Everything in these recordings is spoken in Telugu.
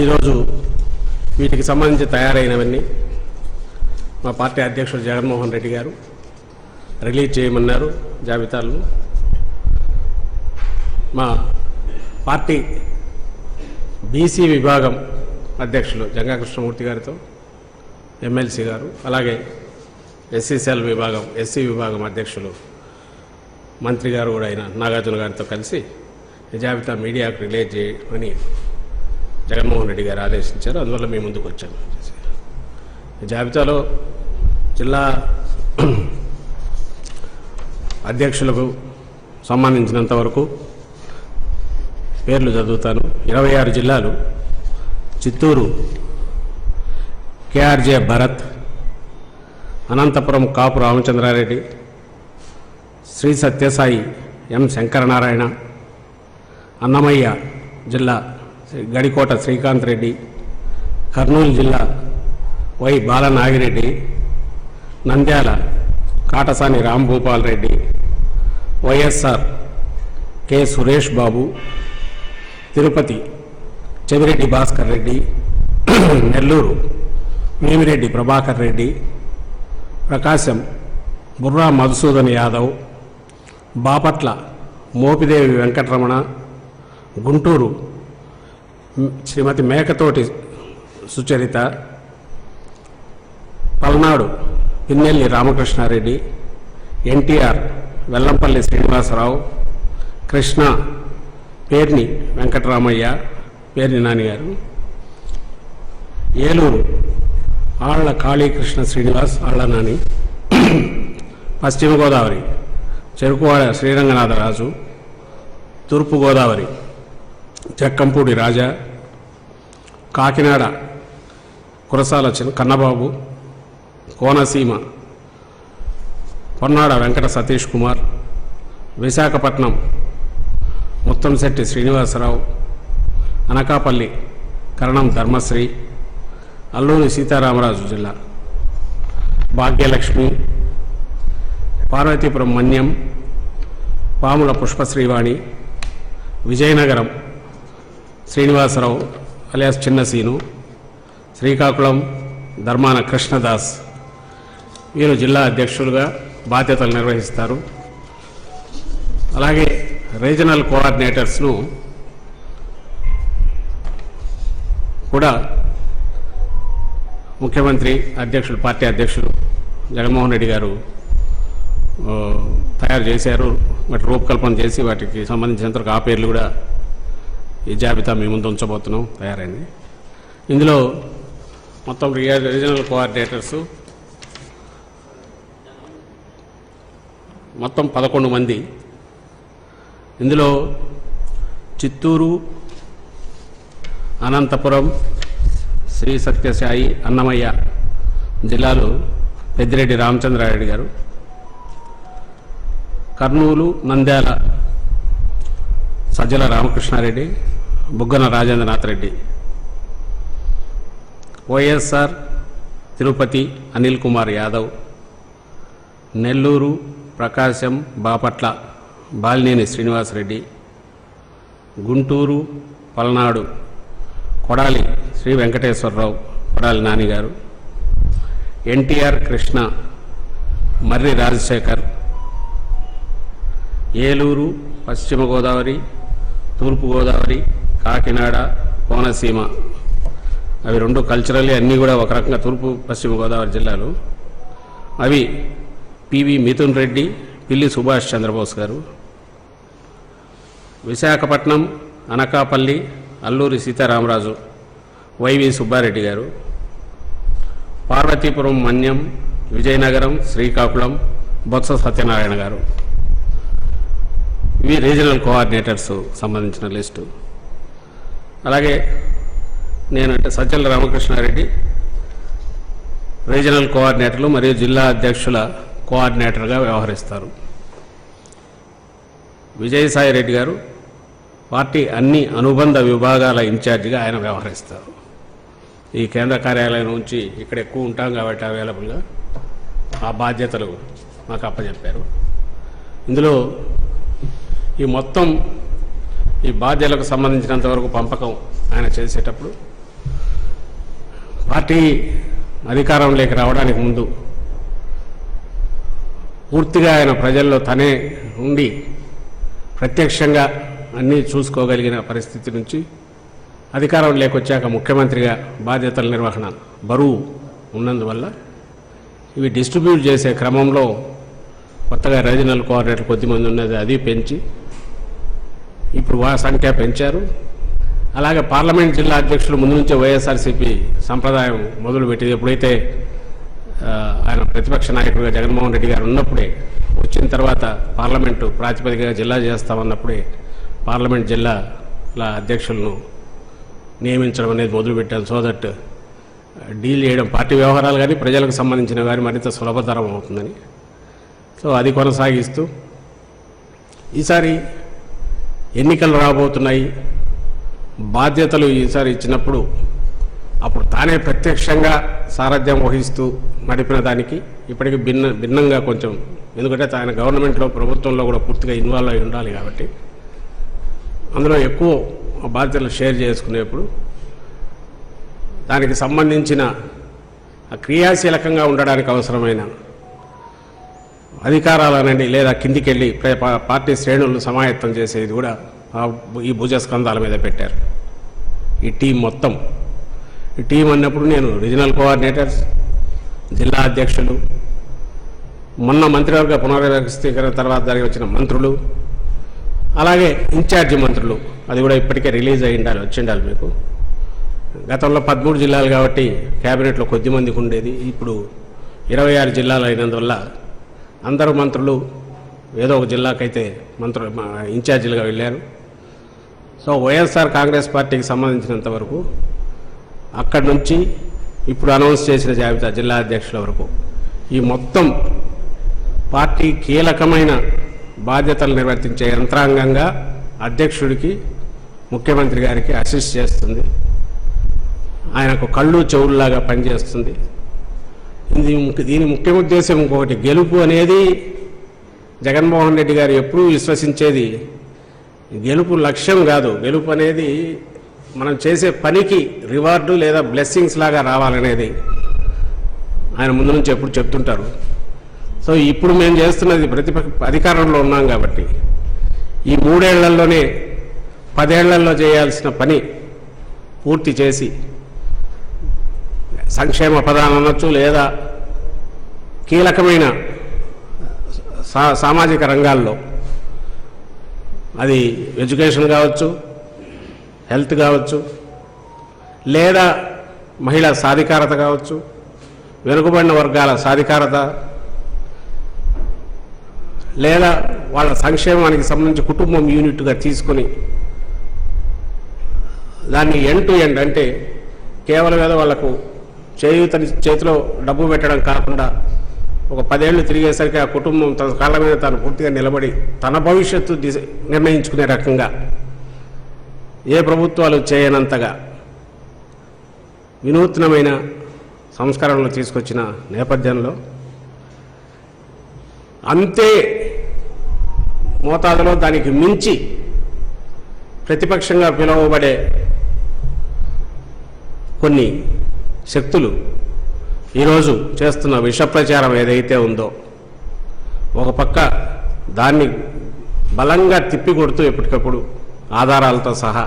ఈరోజు వీటికి సంబంధించి తయారైనవన్నీ మా పార్టీ అధ్యక్షుడు జగన్మోహన్ రెడ్డి గారు రిలీజ్ చేయమన్నారు జాబితాలను. మా పార్టీ బీసీ విభాగం అధ్యక్షులు జంగా కృష్ణమూర్తి గారితో ఎమ్మెల్సీ గారు అలాగే ఎస్సీసీఎల్ విభాగం ఎస్సీ విభాగం అధ్యక్షులు మంత్రి గారు కూడా అయిన నాగార్జున గారితో కలిసి జాబితా మీడియాకు రిలీజ్ చేయమని జగన్మోహన్ రెడ్డి గారు ఆదేశించారు. అందువల్ల మేము ముందుకు వచ్చాము. జాబితాలో జిల్లా అధ్యక్షులకు సంబంధించినంత వరకు పేర్లు చదువుతాను. ఇరవై ఆరు జిల్లాలు. చిత్తూరు కేఆర్జే భరత్ అనంతపురం కాపు రామచంద్రారెడ్డి శ్రీ సత్యసాయి ఎం శంకరనారాయణ అన్నమయ్య జిల్లా గడికోట శ్రీకాంత్ రెడ్డి కర్నూలు జిల్లా వై బాలనాగిరెడ్డి నంద్యాల కాటసాని రాంభూపాల్ రెడ్డి వైఎస్ఆర్ కె సురేష్ బాబు తిరుపతి చెవిరెడ్డి భాస్కర్ రెడ్డి నెల్లూరు మేమిరెడ్డి ప్రభాకర్ రెడ్డి ప్రకాశం బుర్రా మధుసూదన్ యాదవ్ బాపట్ల మోపిదేవి వెంకటరమణ గుంటూరు శ్రీమతి మేకతోటి సుచరిత పల్నాడు పిన్నెల్లి రామకృష్ణారెడ్డి ఎన్టీఆర్ వెల్లంపల్లి శ్రీనివాసరావు కృష్ణ పేర్ని వెంకటరామయ్య పేర్ని నాన్నగారు ఏలూరు ఆళ్ళ కాళీకృష్ణ శ్రీనివాస్ ఆళ్ళ నాని పశ్చిమ గోదావరి చెరుకువాడ శ్రీరంగనాథరాజు తూర్పు గోదావరి చెక్కంపూడి రాజా కాకినాడ కురసాల చిన్న కన్నబాబు కోనసీమ పొన్నాడ వెంకట సతీష్ కుమార్ విశాఖపట్నం ముత్తంశెట్టి శ్రీనివాసరావు అనకాపల్లి కరణం ధర్మశ్రీ అల్లూరి సీతారామరాజు జిల్లా భాగ్యలక్ష్మి పార్వతీపురం మన్యం పాముల పుష్పశ్రీవాణి విజయనగరం శ్రీనివాసరావు అలియాస్ చిన్నసీను శ్రీకాకుళం ధర్మాన కృష్ణదాస్. వీరు జిల్లా అధ్యక్షులుగా బాధ్యతలు నిర్వహిస్తారు. అలాగే రీజనల్ కోఆర్డినేటర్స్ను కూడా ముఖ్యమంత్రి అధ్యక్షులు పార్టీ అధ్యక్షులు జగన్మోహన్ రెడ్డి గారు తయారు చేశారు. వాటి రూపకల్పన చేసి వాటికి సంబంధించినంతవరకు ఆ పేర్లు కూడా ఈ జాబితా మీ ముందు ఉంచబోతున్నాం. తయారైంది. ఇందులో మొత్తం రీజనల్ కోఆర్డినేటర్సు మొత్తం పదకొండు మంది. ఇందులో చిత్తూరు అనంతపురం శ్రీ సత్యసాయి అన్నమయ్య జిల్లాలో పెద్దిరెడ్డి రామచంద్రారెడ్డి గారు. కర్నూలు నంద్యాల సజ్జల రామకృష్ణారెడ్డి. బుగ్గన రాజేంద్రనాథ్ రెడ్డి. వైఎస్ఆర్ తిరుపతి అనిల్ కుమార్ యాదవ్ నెల్లూరు ప్రకాశం బాపట్ల బాలినేని శ్రీనివాసరెడ్డి గుంటూరు పల్నాడు కొడాలి శ్రీ వెంకటేశ్వరరావు కొడాలి నానిగారు ఎన్టీఆర్ కృష్ణ మర్రి రాజశేఖర్ ఏలూరు పశ్చిమ గోదావరి తూర్పుగోదావరి కాకినాడ కోనసీమ. అవి రెండు కల్చరల్లీ అన్నీ కూడా ఒక రకంగా తూర్పు పశ్చిమ గోదావరి జిల్లాలు. అవి పివి మిథున్ రెడ్డి పిల్లి సుభాష్ చంద్రబోస్ గారు. విశాఖపట్నం అనకాపల్లి అల్లూరి సీతారామరాజు వైవి సుబ్బారెడ్డి గారు. పార్వతీపురం మన్యం విజయనగరం శ్రీకాకుళం బొత్స సత్యనారాయణ గారు. ఇవి రీజనల్ కోఆర్డినేటర్స్ సంబంధించిన లిస్టు. అలాగే నేనంటే సజ్జల రామకృష్ణారెడ్డి రీజనల్ కోఆర్డినేటర్లు మరియు జిల్లా అధ్యక్షుల కోఆర్డినేటర్గా వ్యవహరిస్తారు. విజయసాయి రెడ్డి గారు పార్టీ అన్ని అనుబంధ విభాగాల ఇన్ఛార్జిగా ఆయన వ్యవహరిస్తారు. ఈ కేంద్ర కార్యాలయం నుంచి ఇక్కడ ఎక్కువ ఉంటాం కాబట్టి అవైలబుల్గా ఆ బాధ్యతలు మాకు అప్పచెప్పారు ఇందులో ఈ మొత్తం ఈ బాధ్యతలకు సంబంధించినంత వరకు పంపకం ఆయన చేసేటప్పుడు పార్టీ అధికారంలోకి రావడానికి ముందు పూర్తిగా ఆయన ప్రజల్లో తనే ఉండి ప్రత్యక్షంగా అన్నీ చూసుకోగలిగిన పరిస్థితి నుంచి అధికారం లేకొచ్చాక ముఖ్యమంత్రిగా బాధ్యతల నిర్వహణ బరువు ఉన్నందువల్ల ఇవి డిస్ట్రిబ్యూట్ చేసే క్రమంలో కొత్తగా రీజనల్ కోఆర్డినేటర్ కొద్దిమంది ఉన్నది అది పెంచి ఇప్పుడు వా సంఖ్య పెంచారు. అలాగే పార్లమెంట్ జిల్లా అధ్యక్షులు ముందు నుంచే వైఎస్ఆర్సీపీ సంప్రదాయం మొదలుపెట్టింది. ఎప్పుడైతే ఆయన ప్రతిపక్ష నాయకుడిగా జగన్మోహన్ రెడ్డి గారు ఉన్నప్పుడే వచ్చిన తర్వాత పార్లమెంటు ప్రాతిపదికగా జిల్లా చేస్తామన్నప్పుడే పార్లమెంట్ జిల్లాల అధ్యక్షులను నియమించడం అనేది మొదలుపెట్టాను సో దట్ డీల్ చేయడం పార్టీ వ్యవహారాలు కానీ ప్రజలకు సంబంధించిన కానీ మరింత సులభతరం అవుతుందని. సో అది కొనసాగిస్తూ ఈసారి ఎన్నికలు రాబోతున్నాయి. బాధ్యతలు ఈసారి ఇచ్చినప్పుడు అప్పుడు తానే ప్రత్యక్షంగా సారథ్యం వహిస్తూ నడిపిన దానికి ఇప్పటికి భిన్న భిన్నంగా కొంచెం ఎందుకంటే ఆయన గవర్నమెంట్లో ప్రభుత్వంలో కూడా పూర్తిగా ఇన్వాల్వ్ అయి ఉండాలి కాబట్టి. అందులో ఎక్కువ బాధ్యతలు షేర్ చేసుకునేప్పుడు దానికి సంబంధించిన క్రియాశీలకంగా ఉండడానికి అవసరమైన అధికారాలనండి లేదా కిందికి వెళ్ళి పార్టీ శ్రేణులను సమాయత్తం చేసేది కూడా ఈ భుజస్కంధాల మీద పెట్టారు. ఈ టీం మొత్తం. ఈ టీం అన్నప్పుడు నేను రీజనల్ కోఆర్డినేటర్స్ జిల్లా అధ్యక్షులు మొన్న మంత్రివర్గ పునర్వ్యవస్థీకరణ తర్వాత జరిగి వచ్చిన మంత్రులు అలాగే ఇన్ఛార్జి మంత్రులు. అది కూడా ఇప్పటికే రిలీజ్ అయి ఉండాలి వచ్చిండాలి మీకు. గతంలో పదమూడు జిల్లాలు కాబట్టి క్యాబినెట్లో కొద్ది మందికి ఉండేది. ఇప్పుడు ఇరవై ఆరు జిల్లాలు అయినందువల్ల అందరూ మంత్రులు ఏదో ఒక జిల్లాకైతే మంత్రులు ఇన్ఛార్జీలుగా వెళ్ళారు. సో వైఎస్ఆర్ కాంగ్రెస్ పార్టీకి సంబంధించినంత వరకు అక్కడి నుంచి ఇప్పుడు అనౌన్స్ చేసిన జాబితా జిల్లా అధ్యక్షుల వరకు ఈ మొత్తం పార్టీ కీలకమైన బాధ్యతలు నిర్వర్తించే యంత్రాంగంగా అధ్యక్షుడికి ముఖ్యమంత్రి గారికి అసిస్ట్ చేస్తుంది. ఆయనకు కళ్ళు చెవుల్లాగా పనిచేస్తుంది. దీని ముఖ్య ఉద్దేశం ఇంకొకటి గెలుపు అనేది జగన్మోహన్ రెడ్డి గారు ఎప్పుడూ విశ్వసించేది గెలుపు లక్ష్యం కాదు. గెలుపు అనేది మనం చేసే పనికి రివార్డు లేదా బ్లెస్సింగ్స్ లాగా రావాలనేది ఆయన ముందు నుంచి ఎప్పుడు చెప్తుంటారు. సో ఇప్పుడు మేము చేస్తున్నది ప్రతిపక్ష అధికారంలో ఉన్నాం కాబట్టి ఈ మూడేళ్ళలోనే పదేళ్ళలో చేయాల్సిన పని పూర్తి చేసి సంక్షేమ పదాలు అనొచ్చు లేదా కీలకమైన సా సామాజిక రంగాల్లో. అది ఎడ్యుకేషన్ కావచ్చు హెల్త్ కావచ్చు లేదా మహిళా సాధికారత కావచ్చు వెనుకబడిన వర్గాల సాధికారత లేదా వాళ్ళ సంక్షేమానికి సంబంధించి కుటుంబం యూనిట్గా తీసుకొని దాన్ని ఎండ్ టు ఎండ్ అంటే కేవలం వాళ్ళకు చేయూతని చేతిలో డబ్బు పెట్టడం కాకుండా ఒక పదేళ్ళు తిరిగేసరికి ఆ కుటుంబం తన కాళ్ళ మీద తాను పూర్తిగా నిలబడి తన భవిష్యత్తు నిర్ణయించుకునే రకంగా ఏ ప్రభుత్వాలు చేయనంతగా వినూత్నమైన సంస్కరణలు తీసుకొచ్చిన నేపథ్యంలో అంతే మోతాదులో దానికి మించి ప్రతిపక్షంగా పిలువబడే కొన్ని శక్తులు ఈరోజు చేస్తున్న విష ప్రచారం ఏదైతే ఉందో ఒక పక్క దాన్ని బలంగా తిప్పి కొడుతూ ఎప్పటికప్పుడు ఆధారాలతో సహా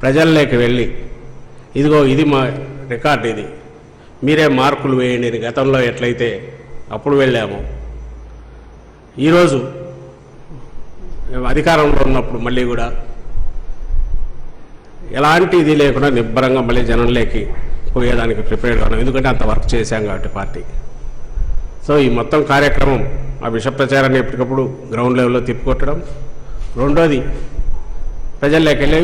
ప్రజల్లోకి వెళ్ళి ఇదిగో ఇది మా రికార్డ్ ఇది మీరే మార్కులు వేయండి గతంలో ఎట్లయితే అప్పుడు వెళ్ళాము. ఈరోజు అధికారంలో ఉన్నప్పుడు మళ్ళీ కూడా ఎలాంటి ఇది లేకుండా నిబ్బరంగా మళ్ళీ జనంలోకి పోయేదానికి ప్రిపేర్గా ఉన్నాం ఎందుకంటే అంత వర్క్ చేశాం కాబట్టి పార్టీ. సో ఈ మొత్తం కార్యక్రమం ఆ విష ప్రచారాన్ని ఎప్పటికప్పుడు గ్రౌండ్ లెవెల్లో తిప్పికొట్టడం. రెండోది ప్రజల్లోకి వెళ్ళి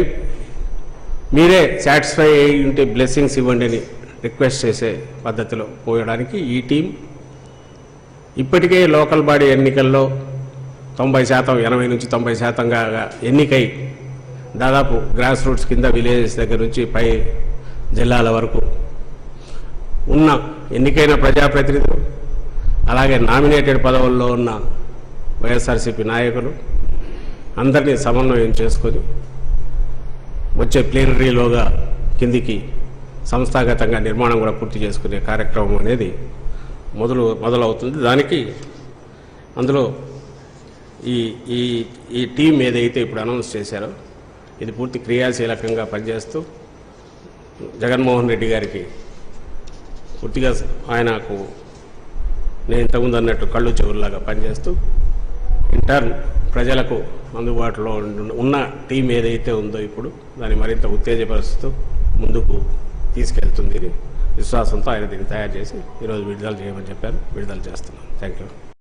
మీరే సాటిస్ఫై అయ్యి ఉంటే బ్లెస్సింగ్స్ ఇవ్వండి అని రిక్వెస్ట్ చేసే పద్ధతిలో పోయడానికి ఈ టీం ఇప్పటికే లోకల్ బాడీ ఎన్నికల్లో తొంభై శాతం ఎనభై నుంచి తొంభై శాతంగా ఎన్నికై దాదాపు గ్రాస్ రూట్స్ కింద విలేజెస్ దగ్గర నుంచి పై జిల్లాల వరకు ఉన్న ఎన్నికైన ప్రజాప్రతినిధులు అలాగే నామినేటెడ్ పదవుల్లో ఉన్న వైఎస్ఆర్సీపీ నాయకులు అందరినీ సమన్వయం చేసుకొని వచ్చే ప్లీనరీలోగా కిందికి సంస్థాగతంగా నిర్మాణం కూడా పూర్తి చేసుకునే కార్యక్రమం అనేది మొదలు మొదలవుతుంది. దానికి అందులో ఈ ఈ ఈ టీం ఏదైతే ఇప్పుడు అనౌన్స్ చేశారో ఇది పూర్తి క్రియాశీలకంగా పనిచేస్తూ జగన్మోహన్ రెడ్డి గారికి పూర్తిగా ఆయనకు నేను ఇంతకుముందు అన్నట్టు కళ్ళు చెవుల్లాగా పనిచేస్తూ ఇంటర్న్ ప్రజలకు అందుబాటులో ఉన్న టీం ఏదైతే ఉందో ఇప్పుడు దాన్ని మరింత ఉత్తేజపరుస్తూ ముందుకు తీసుకెళ్తుంది. విశ్వాసంతో ఆయన దీన్ని తయారు చేసి ఈరోజు విడుదల చేయమని చెప్పారు. విడుదల చేస్తున్నాను. Thank you